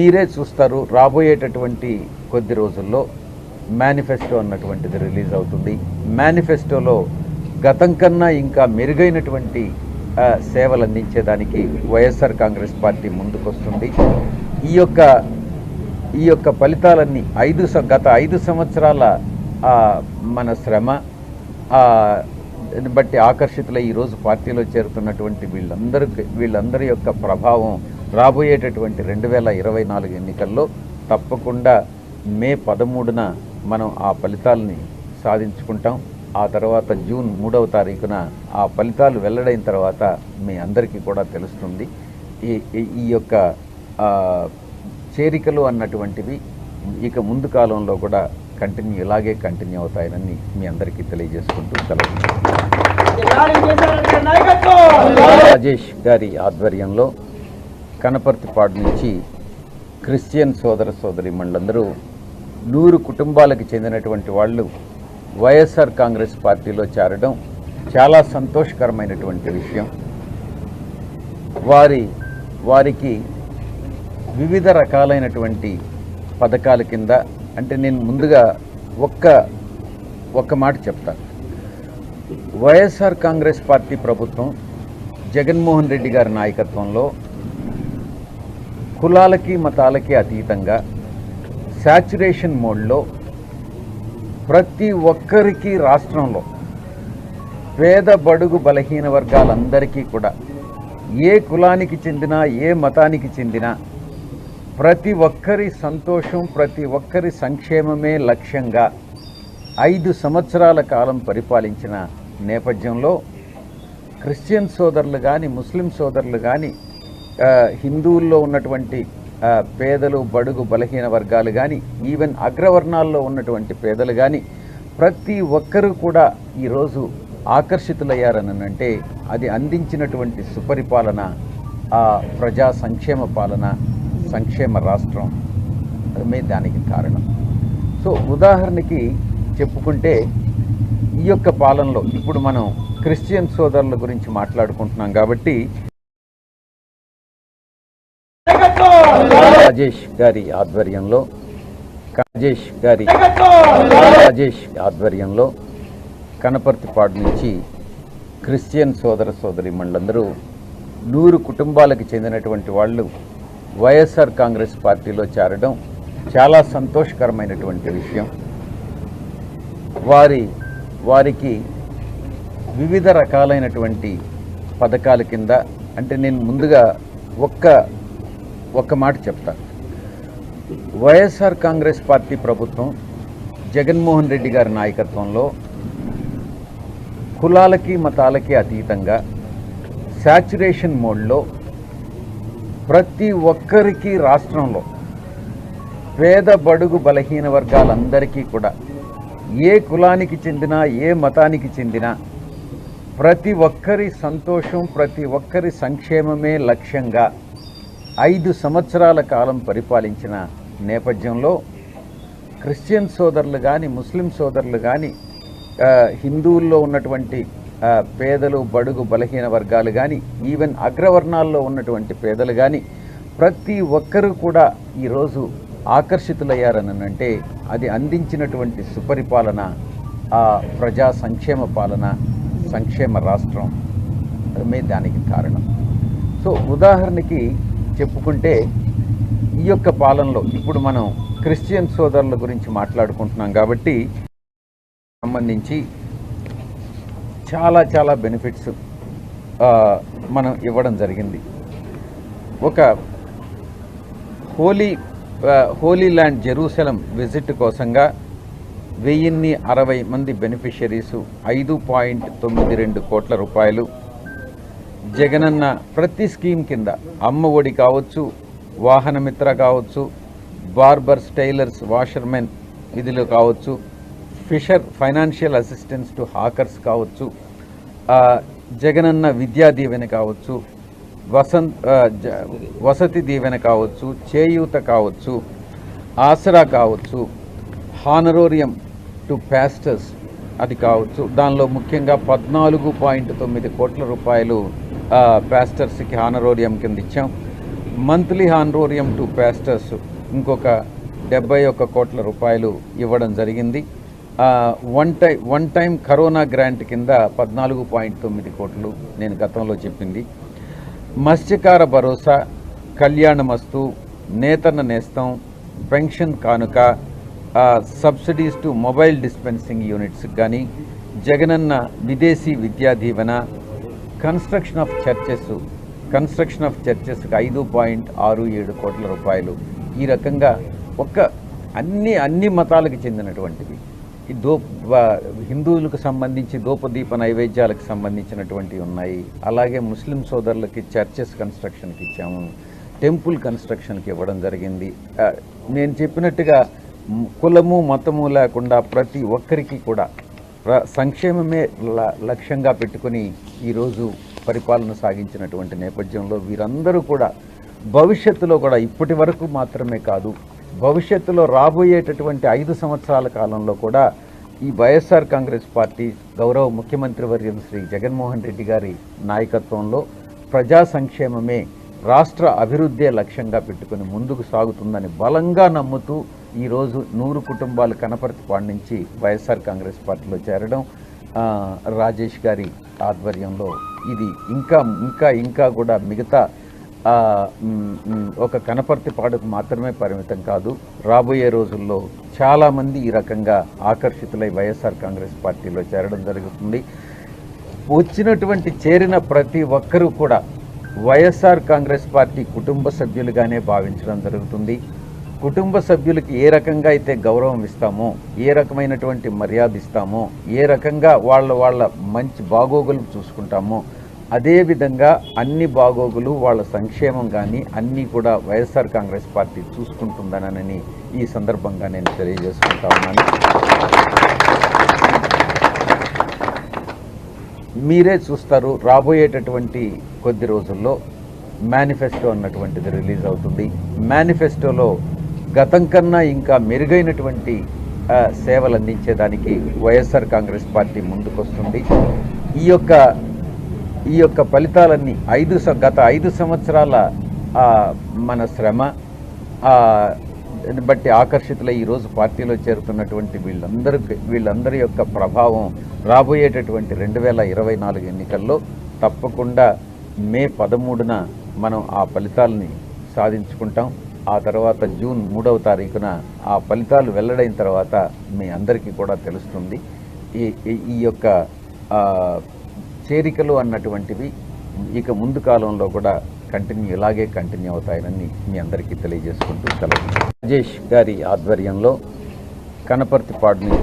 మీరే చూస్తారు రాబోయేటటువంటి కొద్ది రోజుల్లో మేనిఫెస్టో అన్నటువంటిది రిలీజ్ అవుతుంది. మేనిఫెస్టోలో గతం కన్నా ఇంకా మెరుగైనటువంటి సేవలు అందించేదానికి వైఎస్ఆర్ కాంగ్రెస్ పార్టీ ముందుకొస్తుంది. ఈ యొక్క ఈ యొక్క ఫలితాలన్నీ ఐదు స- గత ఐదు సంవత్సరాల మన శ్రమ బట్టి ఆకర్షితులై ఈరోజు పార్టీలో చేరుతున్నటువంటి వీళ్ళందరికీ వీళ్ళందరి యొక్క ప్రభావం రాబోయేటటువంటి రెండు వేల ఇరవై నాలుగు ఎన్నికల్లో తప్పకుండా మే పదమూడున మనం ఆ ఫలితాలని సాధించుకుంటాం. ఆ తర్వాత జూన్ మూడవ తారీఖున ఆ ఫలితాలు వెల్లడైన తర్వాత మీ అందరికీ కూడా తెలుస్తుంది. ఈ ఈ- యొక్క చేరికలు అన్నటువంటివి ఇక ముందు కాలంలో కూడా కంటిన్యూ ఇలాగే కంటిన్యూ అవుతాయని మీ అందరికీ తెలియజేసుకుంటూ సెలవు. రాజేష్ గారి ఆధ్వర్యంలో కనపర్తిపాడు నుంచి క్రిస్టియన్ సోదర సోదరి మండలందరూ నూరు కుటుంబాలకు చెందినటువంటి వాళ్ళు వైఎస్ఆర్ కాంగ్రెస్ పార్టీలో చేరడం చాలా సంతోషకరమైనటువంటి విషయం. వారి వారికి వివిధ రకాలైనటువంటి పథకాల కింద అంటే నేను ముందుగా ఒక్క ఒక్క మాట చెప్తాను వైఎస్ఆర్ కాంగ్రెస్ పార్టీ ప్రభుత్వం జగన్మోహన్ రెడ్డి గారి నాయకత్వంలో కులాలకి మతాలకి అతీతంగా శాచురేషన్ మోడ్లో ప్రతి ఒక్కరికి రాష్ట్రంలో పేద బడుగు బలహీన వర్గాలందరికీ కూడా ఏ కులానికి చెందినా ఏ మతానికి చెందినా ప్రతి ఒక్కరి సంతోషం ప్రతి ఒక్కరి సంక్షేమమే లక్ష్యంగా ఐదు సంవత్సరాల కాలం పరిపాలించిన నేపథ్యంలో క్రిస్టియన్ సోదరులు కానీ ముస్లిం సోదరులు కానీ హిందువుల్లో ఉన్నటువంటి పేదలు బడుగు బలహీన వర్గాలు కానీ ఈవెన్ అగ్రవర్ణాల్లో ఉన్నటువంటి పేదలు కానీ ప్రతి ఒక్కరూ కూడా ఈరోజు ఆకర్షితులయ్యారని అంటే అది అందించినటువంటి సుపరిపాలన ప్రజా సంక్షేమ పాలన సంక్షేమ రాష్ట్రం అదే దానికి కారణం. సో ఉదాహరణకి చెప్పుకుంటే ఈ యొక్క పాలనలో ఇప్పుడు మనం క్రిస్టియన్ సోదరుల గురించి మాట్లాడుకుంటున్నాం కాబట్టి రాజేష్ గారి ఆధ్వర్యంలో రాజేష్ గారి రాజేష్ ఆధ్వర్యంలో కనపర్తిపాడు నుంచి క్రిస్టియన్ సోదర సోదరి మండలందరూ నూరు కుటుంబాలకు చెందినటువంటి వాళ్ళు వైఎస్ఆర్ కాంగ్రెస్ పార్టీలో చేరడం చాలా సంతోషకరమైనటువంటి విషయం. వారి వారికి వివిధ రకాలైనటువంటి పథకాల కింద అంటే నేను ముందుగా ఒక్క ఒక్క మాట చెప్తాను వైఎస్ఆర్ కాంగ్రెస్ పార్టీ ప్రభుత్వం జగన్మోహన్ రెడ్డి గారి నాయకత్వంలో కులాలకి మతాలకి అతీతంగా శాచురేషన్ మోడ్లో ప్రతి ఒక్కరికి రాష్ట్రంలో పేద బడుగు బలహీన వర్గాలందరికీ కూడా ఏ కులానికి చెందినా ఏ మతానికి చెందినా ప్రతి ఒక్కరి సంతోషం ప్రతి ఒక్కరి సంక్షేమమే లక్ష్యంగా ఐదు సంవత్సరాల కాలం పరిపాలించిన నేపథ్యంలో క్రిస్టియన్ సోదరులు కానీ ముస్లిం సోదరులు కానీ హిందువుల్లో ఉన్నటువంటి పేదలు బడుగు బలహీన వర్గాలు కానీ ఈవెన్ అగ్రవర్ణాల్లో ఉన్నటువంటి పేదలు కానీ ప్రతి ఒక్కరూ కూడా ఈరోజు ఆకర్షితులయ్యారని అంటే అది అందించినటువంటి సుపరిపాలన ఆ ప్రజా సంక్షేమ పాలన సంక్షేమ రాష్ట్రం అదే దానికి కారణం. సో ఉదాహరణకి చెప్పుకుంటే ఈ యొక్క పాలనలో ఇప్పుడు మనం క్రిస్టియన్ సోదరుల గురించి మాట్లాడుకుంటున్నాం కాబట్టి సంబంధించి చాలా చాలా బెనిఫిట్స్ మనం ఇవ్వడం జరిగింది. ఒక holy holy land Jerusalem visit కోసంగా వెయ్యిన్ని అరవై మంది బెనిఫిషరీసు ఐదు పాయింట్ తొమ్మిది రెండు కోట్ల రూపాయలు జగనన్న ప్రతి స్కీమ్ కింద అమ్మ ఒడి కావచ్చు వాహనమిత్ర కావచ్చు బార్బర్స్ టైలర్స్ వాషర్మెన్ ఇదిలో కావచ్చు fisher financial assistance to hawkers కావచ్చు జగనన్న విద్యా దీవెన కావచ్చు వసంత్ వసతి దీవెన కావచ్చు చేయూత కావచ్చు ఆసరా కావచ్చు హానరోరియం టు ప్యాస్టర్స్ అది కావచ్చు. దానిలో ముఖ్యంగా పద్నాలుగు పాయింట్ తొమ్మిది కోట్ల రూపాయలు ప్యాస్టర్స్కి పాస్టర్స్కి హానరోరియం కింద ఇచ్చాం. మంత్లీ హానరోరియం టు పాస్టర్స్ ఇంకొక డెబ్బై ఒక్క కోట్ల రూపాయలు ఇవ్వడం జరిగింది. One time one time corona grant కింద పద్నాలుగు పాయింట్ తొమ్మిది కోట్లు నేను గతంలో చెప్పింది. మత్స్యకార భరోసా కళ్యాణమస్తు నేతన్న నేస్తం పెన్షన్ కానుక subsidies to mobile dispensing units కానీ Jagananna Videshi Vidya Deevena construction of churches construction of చర్చెస్కి ఐదు పాయింట్ ఆరు ఏడు కోట్ల రూపాయలు. ఈ రకంగా ఒక్క అన్ని అన్ని మతాలకు చెందినటువంటివి. ఈ దో హిందువులకు సంబంధించి దూపదీప నైవేద్యాలకు సంబంధించినటువంటివి ఉన్నాయి. అలాగే ముస్లిం సోదరులకి చర్చెస్ కన్స్ట్రక్షన్కి ఇచ్చాము. టెంపుల్ కన్స్ట్రక్షన్కి ఇవ్వడం జరిగింది. నేను చెప్పినట్టుగా కులము మతము లేకుండా ప్రతి ఒక్కరికి కూడా సంక్షేమమే ల- లక్ష్యంగా పెట్టుకొని ఈరోజు పరిపాలన సాగించినటువంటి నేపథ్యంలో వీరందరూ కూడా భవిష్యత్తులో కూడా ఇప్పటి వరకు మాత్రమే కాదు భవిష్యత్తులో రాబోయేటటువంటి ఐదు సంవత్సరాల కాలంలో కూడా ఈ వైఎస్ఆర్ కాంగ్రెస్ పార్టీ గౌరవ ముఖ్యమంత్రి వర్యం శ్రీ జగన్మోహన్ రెడ్డి గారి నాయకత్వంలో ప్రజా సంక్షేమమే రాష్ట్ర అభివృద్ధే లక్ష్యంగా పెట్టుకుని ముందుకు సాగుతుందని బలంగా నమ్ముతూ ఈరోజు నూరు కుటుంబాలు కనపర్తిపాడు నుంచి వైఎస్ఆర్ కాంగ్రెస్ పార్టీలో చేరడం రాజేష్ గారి ఆధ్వర్యంలో ఇది ఇంకా ఇంకా ఇంకా కూడా మిగతా ఒక కనపర్తి మ్, ఒక కనపర్తిపాడుకు మాత్రమే పరిమితం కాదు. రాబోయే రోజుల్లో చాలామంది ఈ రకంగా ఆకర్షితులై వైఎస్ఆర్ కాంగ్రెస్ పార్టీలో చేరడం జరుగుతుంది. వచ్చినటువంటి చేరిన ప్రతి ఒక్కరూ కూడా వైఎస్ఆర్ కాంగ్రెస్ పార్టీ కుటుంబ సభ్యులుగానే భావించడం జరుగుతుంది. కుటుంబ సభ్యులకి ఏ రకంగా అయితే గౌరవం ఇస్తామో ఏ రకమైనటువంటి మర్యాద ఇస్తామో ఏ రకంగా వాళ్ళ వాళ్ళ మంచి బాగోగులు చూసుకుంటామో అదేవిధంగా అన్ని బాగోగులు వాళ్ళ సంక్షేమం కానీ అన్నీ కూడా వైఎస్ఆర్ కాంగ్రెస్ పార్టీ చూసుకుంటుందనని ఈ సందర్భంగా నేను తెలియజేసుకుంటా ఉన్నాను. మీరే చూస్తారు రాబోయేటటువంటి కొద్ది రోజుల్లో మేనిఫెస్టో అన్నటువంటిది రిలీజ్ అవుతుంది. మేనిఫెస్టోలో గతం కన్నా ఇంకా మెరుగైనటువంటి సేవలు అందించేదానికి వైఎస్ఆర్ కాంగ్రెస్ పార్టీ ముందుకొస్తుంది. ఈ యొక్క ఈ యొక్క ఫలితాలన్నీ ఐదు స- గత ఐదు సంవత్సరాల మన శ్రమ బట్టి ఆకర్షితులై ఈరోజు పార్టీలో చేరుతున్నటువంటి వీళ్ళందరికి వీళ్ళందరి యొక్క ప్రభావం రాబోయేటటువంటి రెండు వేల ఇరవై నాలుగు ఎన్నికల్లో తప్పకుండా మే పదమూడున మనం ఆ ఫలితాలని సాధించుకుంటాం. ఆ తర్వాత జూన్ మూడవ తారీఖున ఆ ఫలితాలు వెల్లడైన తర్వాత మీ అందరికీ కూడా తెలుస్తుంది. ఈ ఈ- యొక్క చేరికలు అన్నటువంటివి ఇక ముందు కాలంలో కూడా కంటిన్యూ ఇలాగే కంటిన్యూ అవుతాయని మీ అందరికీ తెలియజేసుకుంటూ సెలవు. రాజేష్ గారి ఆధ్వర్యంలో కనపర్తిపాడు నుంచి